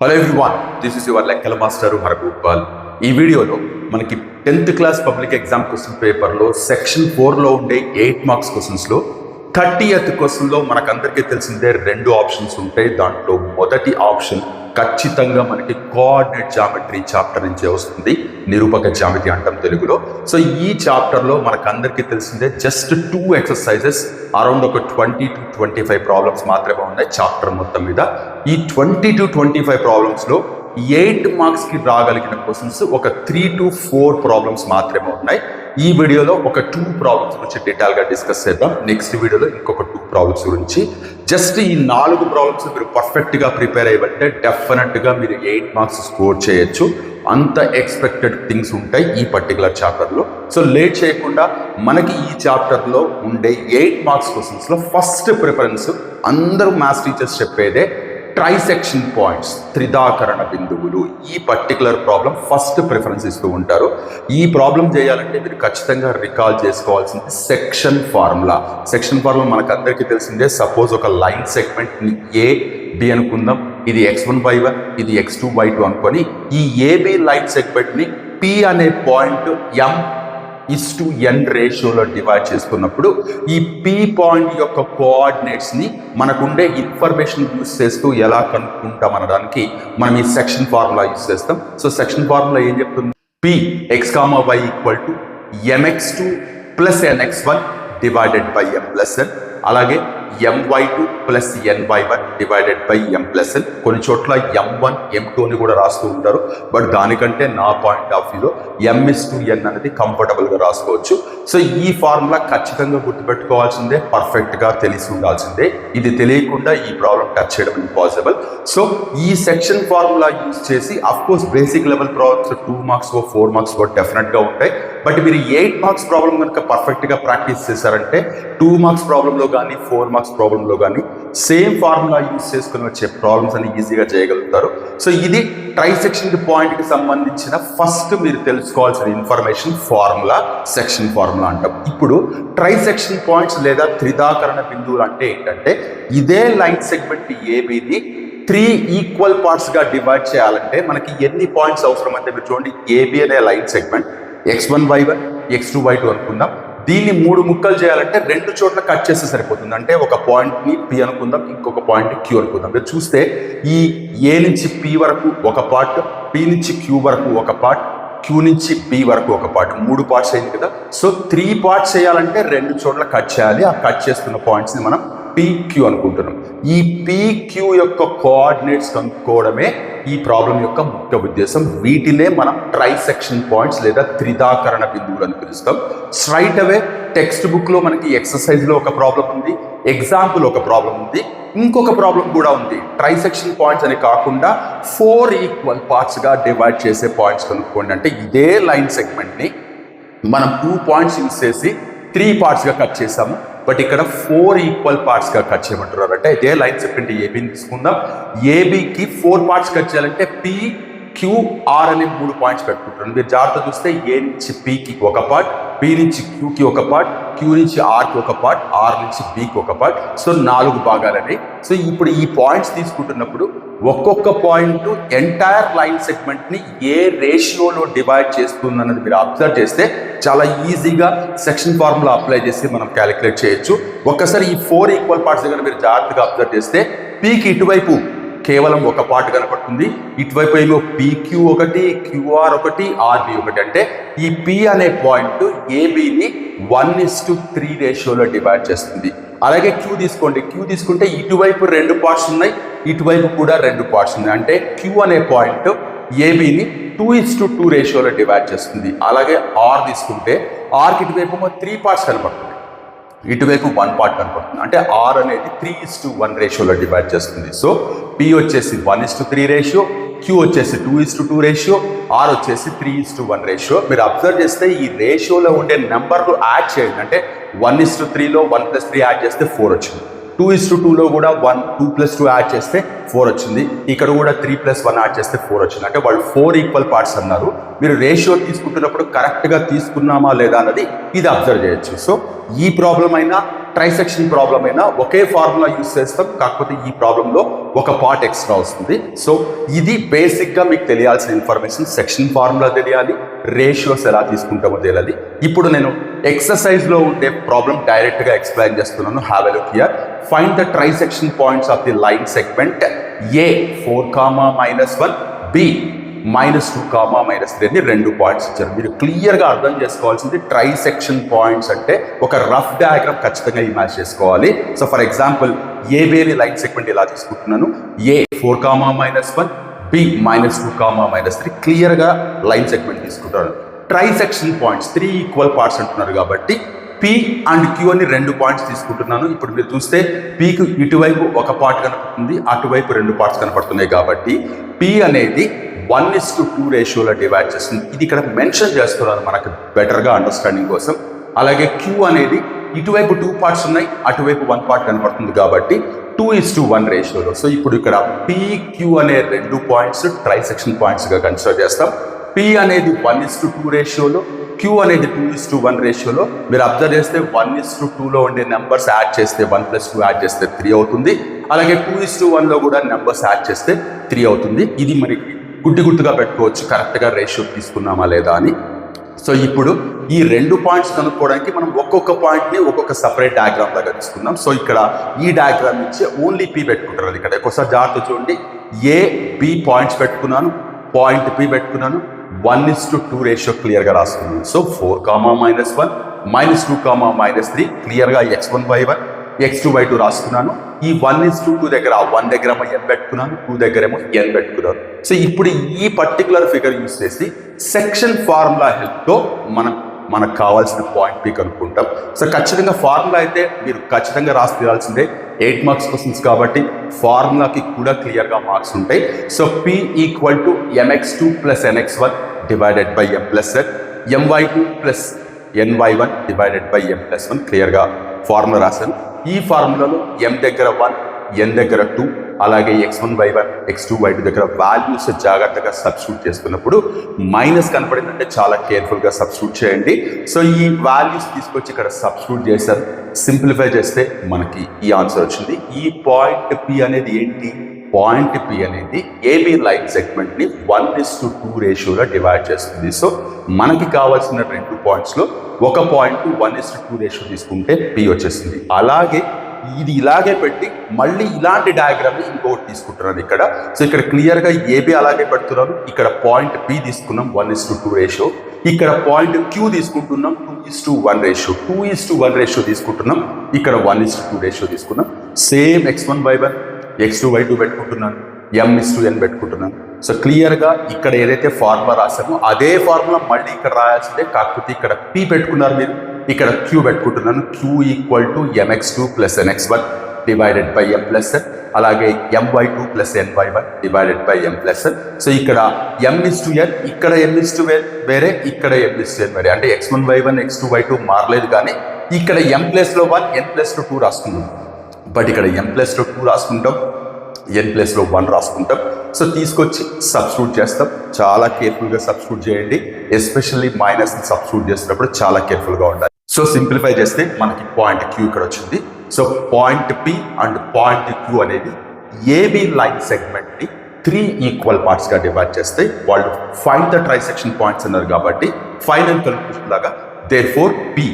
Hello everyone this is your లెక్కల master Haragopal ఈ వీడియోలో మనకి tenth class public exam question పేపర్లో సెక్షన్ ఫోర్లో ఉండే ఎయిట్ మార్క్స్ క్వశ్చన్స్లో థర్టీ ఎత్ క్వశ్చన్లో మనకందరికీ తెలిసిందే రెండు ఆప్షన్స్ ఉంటాయి. దాంట్లో మొదటి ఆప్షన్ ఖచ్చితంగా మనకి కోఆర్డినేట్ జామెట్రీ చాప్టర్ నుంచే వస్తుంది. నిరూపక జామెట్రీ అంటాం తెలుగులో. సో ఈ చాప్టర్లో మనకందరికీ తెలిసిందే జస్ట్ టూ ఎక్సర్సైజెస్ అరౌండ్ ఒక twenty to twenty five problems మాత్రమే ఉన్నాయి చాప్టర్ మొత్తం మీద. ఈ ట్వంటీ టు ట్వంటీ ఫైవ్ ప్రాబ్లమ్స్లో ఎయిట్ మార్క్స్కి రాగలిగిన క్వశ్చన్స్ ఒక త్రీ టు ఫోర్ ప్రాబ్లమ్స్ మాత్రమే ఉన్నాయి. ఈ వీడియోలో ఒక టూ ప్రాబ్లమ్స్ గురించి డీటెయిల్గా డిస్కస్ చేద్దాం. నెక్స్ట్ వీడియోలో ఇంకొక టూ ప్రాబ్లమ్స్ గురించి. జస్ట్ ఈ నాలుగు ప్రాబ్లమ్స్ మీరు పర్ఫెక్ట్గా ప్రిపేర్ అయ్యంటే డెఫినెట్గా మీరు ఎయిట్ మార్క్స్ స్కోర్ చేయొచ్చు. అంత ఎక్స్పెక్టెడ్ థింగ్స్ ఉంటాయి ఈ పర్టికులర్ చాప్టర్లో సో లేట్ చేయకుండా మనకి ఈ చాప్టర్లో ఉండే ఎయిట్ మార్క్స్ క్వశ్చన్స్లో ఫస్ట్ ప్రిఫరెన్స్ అందరూ మ్యాథ్స్ టీచర్స్ చెప్పేదే ట్రైసెక్షన్ పాయింట్స్ త్రిదాకరణ బిందువులు. ఈ పర్టికులర్ ప్రాబ్లం ఫస్ట్ ప్రిఫరెన్స్ ఇస్తూ ఉంటారు. ఈ ప్రాబ్లం చేయాలంటే మీరు ఖచ్చితంగా రికాల్ చేసుకోవాల్సింది సెక్షన్ ఫార్ములా సెక్షన్ ఫార్ములా మనకు అందరికీ తెలిసిందే. సపోజ్ ఒక లైన్ సెగ్మెంట్ని ఏ బి అనుకుందాం. ఇది ఎక్స్ వన్ బై వన్ ఇది ఎక్స్ టూ బై టూ అనుకొని ఈ ఏబి లైన్ సెగ్మెంట్ని పి అనే point M is to N రేషియోలో డివైడ్ చేసుకున్నప్పుడు ఈ పి పాయింట్ యొక్క కోఆర్డినేట్స్ని మనకుండే ఇన్ఫర్మేషన్ యూస్ చేస్తూ ఎలా కనుక్కుంటాం అనడానికి మనం ఈ సెక్షన్ ఫార్ములా యూస్ చేస్తాం. సో సెక్షన్ ఫార్ములా ఏం చెప్తుంది? P X comma Y equal to M X two plus N X one divided by M plus N అలాగే M Y two plus N Y one divided by M plus N కొన్ని చోట్ల ఎం one ఎం two అని కూడా రాస్తూ ఉంటారు. But దానికంటే నా point of వ్యూలో ఎంఎస్ టూ ఎన్ అనేది కంఫర్టబుల్గా రాసుకోవచ్చు. సో ఈ ఫార్ములా ఖచ్చితంగా గుర్తుపెట్టుకోవాల్సిందే పర్ఫెక్ట్గా తెలిసి ఉండాల్సిందే. ఇది తెలియకుండా ఈ ప్రాబ్లం టచ్ చేయడం ఇంపాసిబుల్ సో ఈ సెక్షన్ ఫార్ములా యూజ్ చేసి of course basic level problems two marks four marks డెఫినెట్గా ఉంటాయి. బట్ మీరు ఎయిట్ మార్క్స్ ప్రాబ్లం కనుక పర్ఫెక్ట్గా ప్రాక్టీస్ చేశారంటే టూ మార్క్స్ ప్రాబ్లంలో కానీ ఫోర్ మార్క్స్ ప్రాబ్లంలో కానీ సేమ్ ఫార్ములా యూజ్ చేసుకుని వచ్చే ప్రాబ్లమ్స్ అన్ని ఈజీగా చేయగలుగుతారు. సో ఇది ట్రైసెక్షన్ పాయింట్కి సంబంధించిన ఫస్ట్ మీరు తెలుసుకోవాల్సిన ఇన్ఫర్మేషన్ ఫార్ములా సెక్షన్ ఫార్ములా అంటాం. ఇప్పుడు ట్రైసెక్షన్ పాయింట్స్ లేదా త్రిధాకరణ బిందువులు అంటే ఏంటంటే ఇదే లైన్ సెగ్మెంట్ ఏబిని త్రీ ఈక్వల్ పార్ట్స్గా డివైడ్ చేయాలంటే మనకి ఎన్ని పాయింట్స్ అవసరం అంటే మీరు చూడండి ఏబి అనే line segment X one Y one X two Y two అనుకుందాం. దీన్ని మూడు ముక్కలు చేయాలంటే రెండు చోట్ల కట్ చేస్తే సరిపోతుంది. అంటే ఒక పాయింట్ని పి అనుకుందాం ఇంకొక పాయింట్ క్యూ అనుకుందాం. మీరు చూస్తే ఈ ఏ నుంచి పి వరకు ఒక పార్ట్ పి నుంచి క్యూ వరకు ఒక పార్ట్ క్యూ నుంచి బి వరకు ఒక పార్ట్. మూడు పార్ట్స్ అయింది కదా. సో త్రీ పార్ట్స్ చేయాలంటే రెండు చోట్ల కట్ చేయాలి. ఆ కట్ చేస్తున్న పాయింట్స్ని మనం పీక్యూ అనుకుంటున్నాం. ఈ పీక్యూ యొక్క కోఆర్డినేట్స్ కనుక్కోవడమే ఈ ప్రాబ్లం యొక్క ముఖ్య ఉద్దేశం. వీటినే మనం ట్రైసెక్షన్ పాయింట్స్ లేదా త్రిదాకరణ బిందువులు అని పిలుస్తాం. స్ట్రైట్ అవే టెక్స్ట్ బుక్లో మనకి ఎక్సర్సైజ్లో ఒక ప్రాబ్లం ఉంది ఎగ్జాంపుల్ ఒక ప్రాబ్లం ఉంది ఇంకొక ప్రాబ్లం కూడా ఉంది. ట్రైసెక్షన్ పాయింట్స్ అని కాకుండా ఫోర్ ఈక్వల్ పార్ట్స్గా డివైడ్ చేసే పాయింట్స్ కనుక్కోండి. అంటే ఇదే లైన్ సెగ్మెంట్ని మనం టూ పాయింట్స్ యూస్ చేసి త్రీ పార్ట్స్గా కట్ చేసాము. బట్ ఇక్కడ ఫోర్ ఈక్వల్ పార్ట్స్గా కట్ చేయమంటున్నారు అంటే ఇదే లైన్ చెప్పండి ఏబీని తీసుకుందాం. ఏబీకి ఫోర్ పార్ట్స్ కట్ చేయాలంటే పి క్యూఆర్ అనే మూడు పాయింట్స్ పెట్టుకుంటారు మీరు జాగ్రత్త చూస్తే ఏ నుంచి పికి ఒక పార్ట్ పి నుంచి క్యూకి ఒక పార్ట్ క్యూ నుంచి ఆర్కి ఒక పార్ట్ ఆర్ నుంచి బికి ఒక పార్ట్ సో నాలుగు భాగాలని సో ఇప్పుడు ఈ పాయింట్స్ తీసుకుంటున్నప్పుడు ఒక్కొక్క పాయింట్ ఎంటైర్ లైన్ సెగ్మెంట్ని ఏ రేషియోలో డివైడ్ చేస్తుంది అన్నది మీరు అబ్జర్వ్ చేస్తే చాలా ఈజీగా సెక్షన్ ఫార్ములా అప్లై చేసి మనం క్యాలిక్యులేట్ చేయొచ్చు. ఒక్కసారి ఈ ఫోర్ ఈక్వల్ పార్ట్స్ దగ్గర మీరు జాగ్రత్తగా అబ్జర్వ్ చేస్తే పీకి ఇటువైపు కేవలం ఒక పార్ట్ కనపడుతుంది. ఇటువైపు ఏమో పీక్యూ ఒకటి క్యూఆర్ ఒకటి ఆర్బి ఒకటి. అంటే ఈ పి అనే పాయింట్ ఏబిని వన్ ఇస్ టు త్రీ రేషియోలో డివైడ్ చేస్తుంది. అలాగే క్యూ తీసుకోండి. క్యూ తీసుకుంటే ఇటువైపు రెండు పార్ట్స్ ఉన్నాయి ఇటువైపు కూడా రెండు పార్ట్స్ ఉన్నాయి. అంటే క్యూ అనే పాయింట్ ఏబిని టూ ఇస్ టు టూ రేషియోలో డివైడ్ చేస్తుంది. అలాగే ఆర్ తీసుకుంటే ఆర్కి ఇటువైపు త్రీ పార్ట్స్ కనపడుతుంది ఇటువైపు వన్ పార్ట్ కనపడుతుంది. అంటే ఆర్ అనేది త్రీ ఇస్ టు వన్ రేషియోలో డివైడ్ చేస్తుంది. సో పి వచ్చేసి one is to three ratio Q వచ్చేసి two is to two ratio R వచ్చేసి three is to one ratio మీరు అబ్జర్వ్ చేస్తే ఈ రేషియోలో ఉండే నెంబర్లు యాడ్ చేయండి. అంటే వన్ ఇస్ టు త్రీలో వన్ ప్లస్ త్రీ యాడ్ చేస్తే ఫోర్ వచ్చింది. టూ ఇస్ టు టూలో కూడా one two plus two add చేస్తే ఫోర్ వచ్చింది. ఇక్కడ కూడా త్రీ ప్లస్ వన్ యాడ్ చేస్తే ఫోర్ వచ్చింది. అంటే వాళ్ళు ఫోర్ ఈక్వల్ పార్ట్స్ అన్నారు. మీరు రేషియో తీసుకుంటున్నప్పుడు కరెక్ట్గా తీసుకున్నామా లేదా అన్నది ఇది అబ్జర్వ్ చేయొచ్చు. సో ఈ ప్రాబ్లం అయినా ట్రైసెక్షన్ ప్రాబ్లం అయినా ఒకే ఫార్ములా యూస్ చేస్తాం. కాకపోతే ఈ ప్రాబ్లంలో ఒక పార్ట్ ఎక్స్ట్రా వస్తుంది. సో ఇది బేసిక్గా మీకు తెలియాల్సిన ఇన్ఫర్మేషన్. సెక్షన్ ఫార్ములా తెలియాలి. రేషియోస్ ఎలా తీసుకుంటామో తెలియాలి. ఇప్పుడు నేను ఎక్సర్సైజ్లో ఉండే ప్రాబ్లం డైరెక్ట్గా ఎక్స్ప్లెయిన్ చేస్తున్నాను. Have a look here find the trisection points of the line segment A four comma minus one B minus two comma minus three అని రెండు పాయింట్స్ ఇచ్చారు. మీరు క్లియర్గా అర్థం చేసుకోవాల్సింది ట్రై సెక్షన్ పాయింట్స్ అంటే ఒక రఫ్ డయాగ్రామ్ ఖచ్చితంగా ఇమాజ్ చేసుకోవాలి. సో ఫర్ ఎగ్జాంపుల్ ఏ వేరే లైన్ సెగ్మెంట్ ఇలా తీసుకుంటున్నాను. A four comma minus one B minus two comma minus three క్లియర్గా లైన్ సెగ్మెంట్ తీసుకుంటాను. Trisection points three equal parts అంటున్నారు కాబట్టి పి అండ్ క్యూ అని రెండు పాయింట్స్ తీసుకుంటున్నాను. ఇప్పుడు మీరు చూస్తే పీకి ఇటువైపు ఒక పార్ట్ కనపడుతుంది అటువైపు రెండు పార్ట్స్ కనపడుతున్నాయి కాబట్టి పి అనేది వన్ ఇస్ టు టూ రేషియోలో డివైడ్ చేస్తుంది. ఇది ఇక్కడ మెన్షన్ చేస్తున్నారు మనకు బెటర్గా అండర్స్టాండింగ్ కోసం. అలాగే క్యూ అనేది ఇటువైపు టూ పార్ట్స్ ఉన్నాయి అటువైపు వన్ పార్ట్ కనపడుతుంది కాబట్టి టూ ఇస్ టు వన్ రేషియోలో సో ఇప్పుడు ఇక్కడ పి క్యూ అనే రెండు పాయింట్స్ ట్రై సెక్షన్ పాయింట్స్గా కన్సిడర్ చేస్తాం. పి అనేది వన్ ఇస్ టు టూ రేషియోలో క్యూ అనేది టూ ఇస్ టు వన్ రేషియోలో మీరు అబ్జర్వ్ చేస్తే వన్ ఇస్ టు టూలో ఉండే నెంబర్స్ యాడ్ చేస్తే వన్ ప్లస్ టూ యాడ్ చేస్తే త్రీ అవుతుంది. అలాగే టూ ఇస్ టు వన్లో కూడా నెంబర్స్ యాడ్ చేస్తే త్రీ అవుతుంది. ఇది మనకి గుడ్డి గుట్టుగా పెట్టుకోవచ్చు. కరెక్ట్గా రేషియో తీసుకున్నామా లేదా అని. సో ఇప్పుడు ఈ రెండు పాయింట్స్ కనుక్కోవడానికి మనం ఒక్కొక్క పాయింట్ని ఒక్కొక్క సపరేట్ డయాగ్రామ్ లాగా తీసుకుందాం. సో ఇక్కడ ఈ డయాగ్రామ్ నుంచి ఓన్లీ పీ పెట్టుకుంటారు ఇక్కడ. ఒకసారి జాగ్రత్త చూడండి. ఏ బి పాయింట్స్ పెట్టుకున్నాను. పాయింట్ పి పెట్టుకున్నాను. One is to two ratio క్లియర్గా రాసుకున్నాను so four comma minus one minus two comma minus three క్లియర్గా X one Y one X two Y two రాసుకున్నాను ఈ వన్ ఇస్ టూ టూ దగ్గర one దగ్గర ఏమో ఎన్ పెట్టుకున్నాను టూ దగ్గర ఏమో ఎన్ పెట్టుకున్నాను. సో ఇప్పుడు ఈ పర్టికులర్ ఫిగర్ యూస్ చేసి సెక్షన్ ఫార్ములా హెల్ప్తో మనం మనకు కావాల్సిన పాయింట్ పీ కనుక్కుంటాం. సో ఖచ్చితంగా ఫార్ములా అయితే మీరు ఖచ్చితంగా రాసి తీరాల్సిందే. ఎయిట్ మార్క్స్ క్వశ్చన్స్ కాబట్టి ఫార్ములాకి కూడా క్లియర్గా మార్క్స్ ఉంటాయి. So P equal to M X two plus N X one divided by M plus N M Y two plus N Y one divided by M plus one క్లియర్గా formula రాశాను. ఈ ఫార్ములాలో ఎం దగ్గర one ఎన్ దగ్గర two అలాగే X one Y one X two Y two దగ్గర values జాగ్రత్తగా substitute చేసుకున్నప్పుడు minus కనపడిందంటే చాలా కేర్ఫుల్గా సబ్స్టిట్యూట్ చేయండి. సో ఈ వాల్యూస్ తీసుకొచ్చి ఇక్కడ సబ్స్టిట్యూట్ చేశారు. సింప్లిఫై చేస్తే మనకి ఈ ఆన్సర్ వచ్చింది. ఈ పాయింట్ పి అనేది ఏంటి? పాయింట్ పి అనేది ఏబి లైన్ సెగ్మెంట్ని వన్ ఇస్ టు టూ రేషియోలో డివైడ్ చేస్తుంది. సో మనకి కావాల్సిన రెండు పాయింట్స్లో ఒక point one is to two ratio తీసుకుంటే పి వచ్చేస్తుంది. అలాగే ఇది ఇలాగే పెట్టి మళ్ళీ ఇలాంటి డయాగ్రామ్ ఇంకోటి తీసుకుంటున్నాను ఇక్కడ. సో ఇక్కడ క్లియర్గా ఏబి అలాగే పెడుతున్నాను. ఇక్కడ పాయింట్ బి తీసుకున్నాం one is to two ratio ఇక్కడ పాయింట్ క్యూ తీసుకుంటున్నాం two is to one ratio two is to one ratio తీసుకుంటున్నాం. ఇక్కడ one is to two ratio తీసుకున్నాం. Same X one Y one X two Y two పెట్టుకుంటున్నాను ఎం is two ఎన్ పెట్టుకుంటున్నాను so క్లియర్గా ఇక్కడ ఏదైతే ఫార్ములా రాసామో అదే ఫార్ములా మళ్ళీ ఇక్కడ రాయాల్సిందే. కాకపోతే ఇక్కడ పి పెట్టుకున్నారు మీరు. ఇక్కడ క్యూ పెట్టుకుంటున్నాను. Q equal to M X two plus N X one divided by M plus N అలాగే M Y two plus N Y one divided by M plus N so ఇక్కడ ఎం ఇస్ టు ఎన్ ఇక్కడ ఎం is to వేరే ఇక్కడ ఎం is to ఎన్ వేరే. అంటే X one Y one X two Y two మారలేదు కానీ ఇక్కడ ఎం ప్లస్లో వన్ ఎన్ ప్లస్లో టూ రాసుకున్నాం బట్ ఇక్కడ ఎం ప్లస్లో టూ రాసుకుంటాం ఎన్ ప్లస్లో వన్ రాసుకుంటాం. సో తీసుకొచ్చి సబ్స్టిట్యూట్ చేస్తాం. చాలా కేర్ఫుల్గా సబ్స్టిట్యూట్ చేయండి. ఎస్పెషల్లీ మైనస్ని సబ్స్టిట్యూట్ చేసినప్పుడు చాలా కేర్ఫుల్గా ఉండాలి. సో సింప్లిఫై చేస్తే మనకి పాయింట్ క్యూ ఇక్కడ వచ్చింది. So point P and point Q అనేది ఏబి లైన్ సెగ్మెంట్ని త్రీ ఈక్వల్ పార్ట్స్గా డివైడ్ చేస్తే వాళ్ళు ఫైన్ ద ట్రైసెక్షన్ పాయింట్స్ అన్నారు కాబట్టి ఫైనల్ కన్క్లూషన్ లాగా దేర్ ఫోర్ పి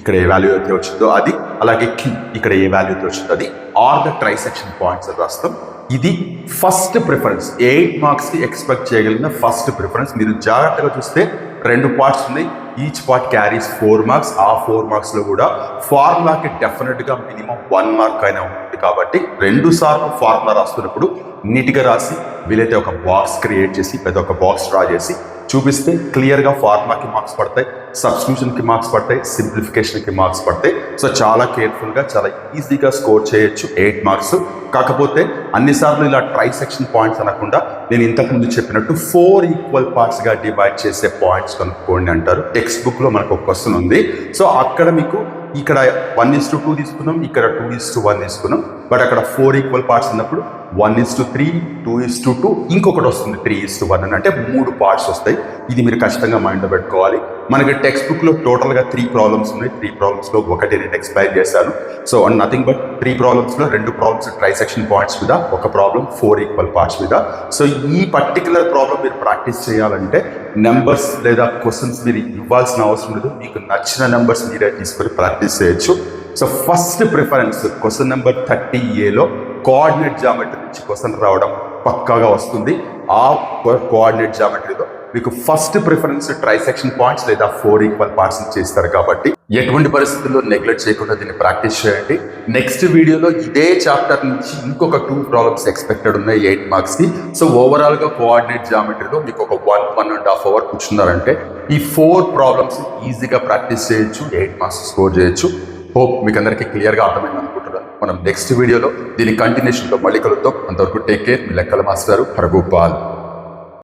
ఇక్కడ ఏ వాల్యూ అయితే వచ్చిందో అది అలాగే క్యూ ఇక్కడ ఏ వాల్యూ అయితే వచ్చిందో అది ఆర్ ద ట్రైసెక్షన్ పాయింట్స్ అని రాస్తాం. ఇది ఫస్ట్ ప్రిఫరెన్స్ ఎయిట్ మార్క్స్కి ఎక్స్పెక్ట్ చేయగలిగిన ఫస్ట్ ప్రిఫరెన్స్ మీరు జాగ్రత్తగా చూస్తే రెండు పార్ట్స్ ఉన్నాయి. Each part carries four marks ఆ ఫోర్ మార్క్స్లో కూడా ఫార్ములాకి డెఫినెట్గా మినిమం వన్ మార్క్ అయినా ఉంటుంది కాబట్టి రెండు సార్లు ఫార్ములా రాస్తున్నప్పుడు నీట్గా రాసి వీలైతే ఒక బాక్స్ క్రియేట్ చేసి పెద్ద ఒక బాక్స్ డ్రా చేసి చూపిస్తే క్లియర్గా ఫార్ములాకి మార్క్స్ పడతాయి సబ్స్క్రిప్షన్కి మార్క్స్ పడతాయి సింప్లిఫికేషన్కి మార్క్స్ పడతాయి. సో చాలా కేర్ఫుల్గా చాలా ఈజీగా స్కోర్ చేయొచ్చు. ఎయిట్ మార్క్స్ కాకపోతే అన్నిసార్లు ఇలా ట్రై సెక్షన్ పాయింట్స్ అనకుండా నేను ఇంతకుముందు చెప్పినట్టు ఫోర్ ఈక్వల్ పార్ట్స్గా డివైడ్ చేసే పాయింట్స్ కనుక్కోండి అంటారు. టెక్స్ట్ బుక్లో మనకు ఒక క్వశ్చన్ ఉంది. సో అక్కడ మీకు ఇక్కడ వన్ ఇస్ టు టూ తీసుకున్నాం ఇక్కడ టూ ఇస్ టు వన్ తీసుకున్నాం. బట్ అక్కడ ఫోర్ ఈక్వల్ పార్ట్స్ ఉన్నప్పుడు one is to three two is to two ఇంకొకటి వస్తుంది త్రీ ఇస్ టు వన్ అని. అంటే మూడు పార్ట్స్ వస్తాయి. ఇది మీరు ఖచ్చితంగా మైండ్లో పెట్టుకోవాలి. మనకి టెక్స్ట్ బుక్లో టోటల్గా త్రీ ప్రాబ్లమ్స్ ఉన్నాయి. త్రీ ప్రాబ్లమ్స్లో ఒకటి నేను ఎక్స్పైర్ చేశాను. So and nothing but three ప్రాబ్లమ్స్లో రెండు ప్రాబ్లమ్స్ ట్రైసెక్షన్ పాయింట్స్ మీద ఒక ప్రాబ్లం ఫోర్ ఈక్వల్ పార్ట్స్ మీద. సో ఈ పర్టికులర్ ప్రాబ్లం మీరు ప్రాక్టీస్ చేయాలంటే నెంబర్స్ లేదా క్వశ్చన్స్ మీరు ఇవ్వాల్సిన అవసరం లేదు. మీకు నచ్చిన నెంబర్స్ మీరే తీసుకొని ప్రాక్టీస్ చేయొచ్చు. So first preference question number thirty ఏలో కోఆర్డినేట్ జామెట్రీ నుంచి క్వశ్చన్ రావడం పక్కాగా వస్తుంది. ఆ కోఆర్డినేట్ జామెట్రీలో మీకు ఫస్ట్ ప్రిఫరెన్స్ ట్రైసెక్షన్ పాయింట్స్ లేదా ఫోర్ ఈక్వల్ పార్ట్స్ చేస్తారు కాబట్టి ఎటువంటి పరిస్థితుల్లో నెగ్లెక్ట్ చేయకుండా దీన్ని ప్రాక్టీస్ చేయండి. నెక్స్ట్ వీడియోలో ఇదే చాప్టర్ నుంచి ఇంకొక టూ ప్రాబ్లమ్స్ ఎక్స్పెక్టెడ్ ఉన్నాయి ఎయిట్ మార్క్స్కి. సో ఓవరాల్గా కోఆర్డినేట్ జామెట్రీలో మీకు ఒక one one and half hour కూర్చున్నారంటే ఈ ఫోర్ ప్రాబ్లమ్స్ ఈజీగా ప్రాక్టీస్ చేయొచ్చు ఎయిట్ మార్క్స్ స్కోర్ చేయొచ్చు. హోప్ మీకు అందరికీ క్లియర్గా అర్థమైంది అనుకుంటున్నాను మనం నెక్స్ట్ వీడియోలో దీని కంటిన్యూషన్లో మళ్ళీ కలుద్దాం. అంతవరకు టేక్ కేర్ మీ లెక్కల మాస్టారు హరగోపాల్.